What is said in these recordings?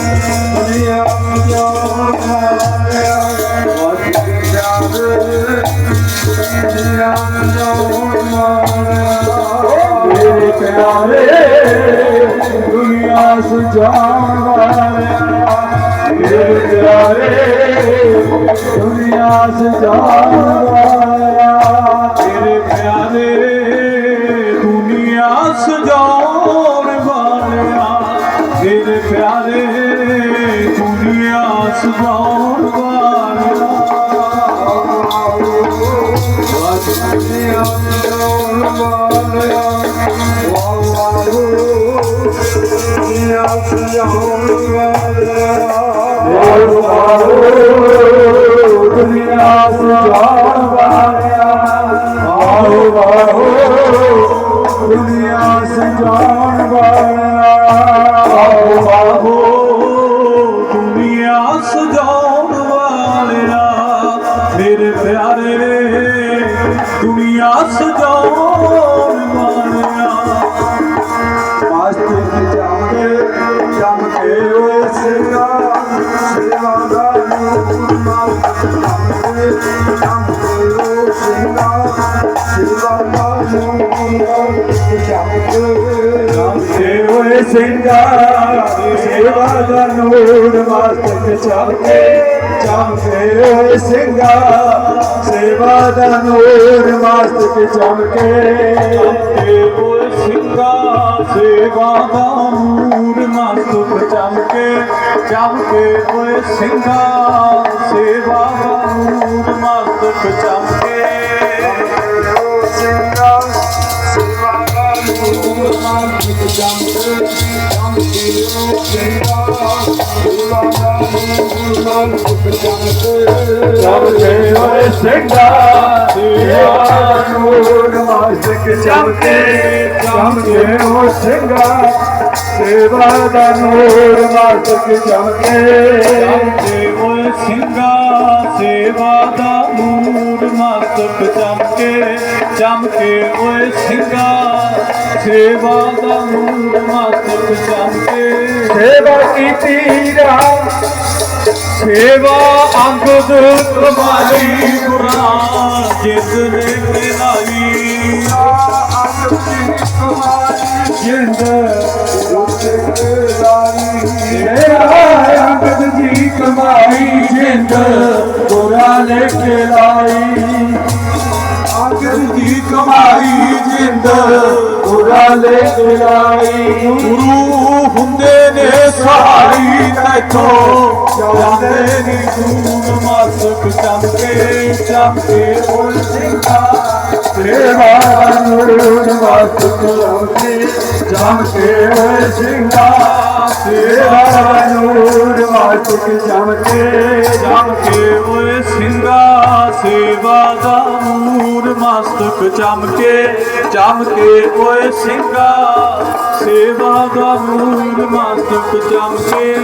ਦੁਨੀਆ ਜਾਣ ਵਾਲਿਆ ਵਾਹਿਗੁਰੂ ਪਿਆਰੇ ਦੁਨੀਆ ਜਾਣ ਵਾਲਿਆ ਮੇਰੇ ਪਿਆਰੇ ਦੁਨੀਆ ਸਜਾਣ ਵਾਲਿਆ ਮੇਰੇ ਪਿਆਰੇ ਤੇਰੇ ਪਿਆਰੇ ਦੁਨੀਆ ਸਜਾਉਣ ਵਾਲਿਆ, ਤੇਰੇ ਪਿਆਰੇ ਦੁਨੀਆ ਸਜਾਉਣ ਵਾਲਿਆ ਦੁਨੀਆ ਸਜਾਣ ਸਿੰਘਾ ਸੇਵਾ ਦਾ ਨੂਰਮਾ ਜਾਮਕੇ ਜਾਮਕੇ ਓਏ ਸਿੰਘਾ ਸੇਵਾ ਦਾ ਨੂਰਮਾ ਜਾਮਕੇ ਜਾਮਕੇ ਓਏ ਸਿੰਘਾ ਸੇਵਾ ਦਾ ਨੂਰ ਮਾਸਟਰ ਜਾਮਕੇ ਜਾਮਕੇ ਓਏ ਸਿੰਘਾ, ਸੇਵਾ ਨੂਰ ਮਾਸਟਰ ਜਾਮਕੇ ਸਿੰਘਾ ਸੇਵਾ ਨੂਰ ਮਸਤਕ ਚਮਕੇ ਚਮਕੇ ਓਏ ਸਿੰਘਾ, ਸੇਵਾ ਦਾ ਨੂਰ ਮਸਤਕ ਚਮਕੇ ਚਮਕੇ ਓਏ ਸਿੰਘਾ ਸੇਵਾ ਨੂਰ ਮਾਸਕ ਚਮਕੇ ਚਮਕੇ ਓ ਸਿੰਘਾ ਸੇਵਾ ਦਾ ਨੂਰ ਮਾਸਕ ਚਮਕੇ ਤੇ ਓਏ ਸਿੰਘਾ ਸੇਵਾ ਦਾ ਨੂਰ ਮਸਤਕ ਚਮਕੇ ਚਮਕੇ ਓਏ ਸਿੰਘਾ ਸੇਵਾ ਦਾ ਨੂਰ ਮਸਤਕ ਚਮਕੇ ਸੇਵਾ ਕੀਤੀ ਰਾਮ ਸੇਵਾ ਅੰਗਦ ਕਮਾਲੀ ਕੁਰਾਨ ਜਿਸ ਨੇ ਮਿਲਾਈ। ਜਿੰਦ ਅੰਗਦ ਜੀ ਕਮਾਈ ਜਿੰਦ ਗੋਰਾ ਲੈ ਕੇ ਲਾਈ ਅੰਗਦ ਜੀ ਕਮਾਈ ਜਿੰਦ ਗੋਰਾ ਲੈ ਗੁਰੂ ਹੁੰਦੇ ਨੇ ਸਾਰੀ ਤੈਥੋਂ ਜਾਂਦੇ ਨੀ ਦੂਰ ਮਸਕ ਚਮਕੇ ਚਮਕੇ ਓਏ ਸਿੰਘਾ ਸੇਵਾ ਨੂਰ ਵਾਸਤ ਕਲਾਉਂਦੇ ਜਮ ਕੇ ਹੋਏ ਸਿੰਘਾ ਸੇਵਾ ਨੂਰ ਵਾਸਤ ਜਮ ਕੇ ਜਮ ਸਿੰਘਾ ਸੇਵਾ ਦਾ ਨੂਰ ਮਸਤਕ ਚਮਕੇ ਚਮਕੇ ਓਏ ਸਿੰਘਾ। ਸੇਵਾ ਦਾ ਨੂਰ ਮਸਤਕ ਚਮਕੇ।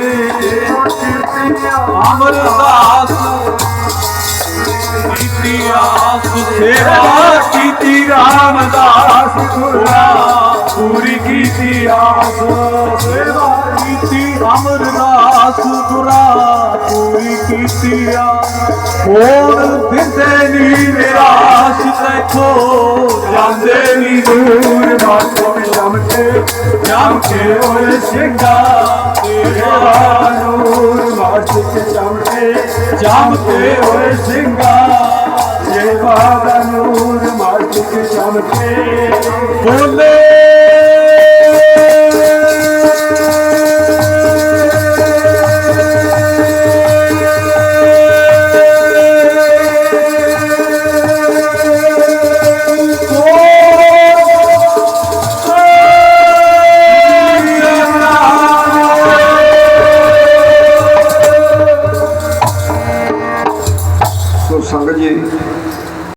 ਅਮਰਦਾਸ ਕੀਤੀ ਆਸ ਸੇਵਾ ਕੀਤੀ ਰਾਮਦਾਸ ਗੁਰਾ ਪੂਰੀ ਕੀਤੀ ਆਸ। ਸੇਵਾ ਕੀਤੀ ਅਮਰਦਾਸ ਗੁਰਾ ਪੂਰੀ ਕੀਤੀ ਆਸ। ਕੋਣ ਦਿੰਦੇ ਨੀ ਨਿਰਾਸ਼ ਤੈਥੋਂ ਜਾਂਦੇ ਨੀ ਦੂਰ ਜਮ ਕੇ ਓਏ ਸਿੰਘਾ ਸੇਵਾ ਨੂਰ ਵਾਸਤ ਜਮ ਕੇ ਜਮ ਕੇ ਓਏ ਸਿੰਘਾ ਸੇਵਾ ਨੂਰ ਵਾਸਤ ਜਮ ਬੋਲੇ